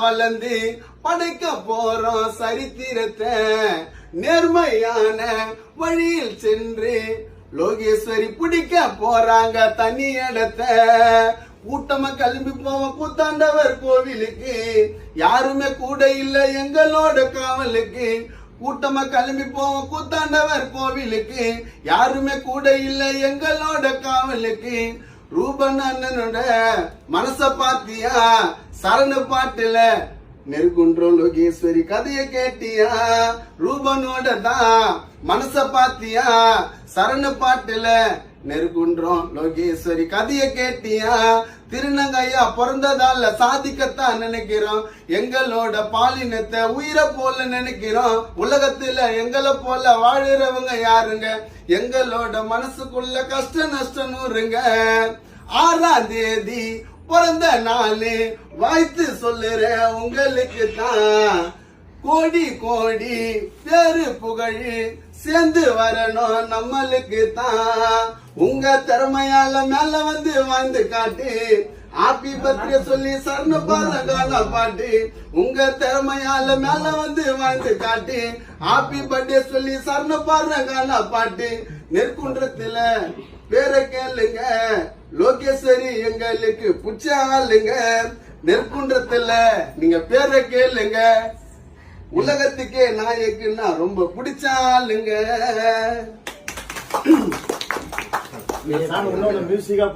வளர்ந்து படைக்க போறோம் சரித்திரத்தை. நேர்மையான வழியில் சென்று லோகேஸ்வரி பிடிக்க போறாங்க தனி இடத்த. கூட்டமா கிளம்பி போவோம் கூத்தாண்டவர் கோவிலுக்கு. யாருமே கூட இல்ல எங்களோட காவலுக்கு. கூட்டமா கிளம்பி போவோம் கூத்தாண்டவர் கோவிலுக்கு. யாருமே கூட இல்ல எங்களோட காவலுக்கு. ரூபன் அண்ணனோட மனச பாத்தியா சரண பாட்டுல நெருக்குன்றோம் லோகேஸ்வரி கதைய கேட்டியா? ரூபனோட தான் மனச பாத்தியா? சரண பாட்டுல நெருக்குன்றோம் லோகேஸ்வரி கதைய கேட்டியா? திருநங்கையா பிறந்ததால சாதிக்கத்தான் நினைக்கிறோம். எங்களோட பாலினத்தை உயிரை போல நினைக்கிறோம். உலகத்துல எங்களை போல வாழுறவங்க யாருங்க? எங்களோட மனசுக்குள்ள கஷ்ட நஷ்டம் நூறுங்க ஆறாம் தேதி பிறந்த நானே வாய்த்து சொல்லுறேன் உங்களுக்கு தான் கோடி கோடி பேரு புகழ் சேர்ந்து வரணும் நம்மளுக்கு தான் உங்க திறமையால மேல வந்து வந்து காட்டு. ஹாப்பி பர்த்டே சொல்லி சரண பாருங்க பாட்டு உங்க திறமையால மேல வந்து வாழ்ந்து காட்டு. ஹாப்பி பர்த்டே சொல்லி சரண பாருங்க பாட்டு. நெற்குன்றத்துல பேரை கேளுங்க. லோகேஸ்வரி எங்களுக்கு புச்ச ஆளுங்க. நெற்குன்றத்துல நீங்க பேரை கேளுங்க. உலகத்துக்கே நாயக்குன்னா ரொம்ப பிடிச்ச ஆளுங்க. மியூசிக்கா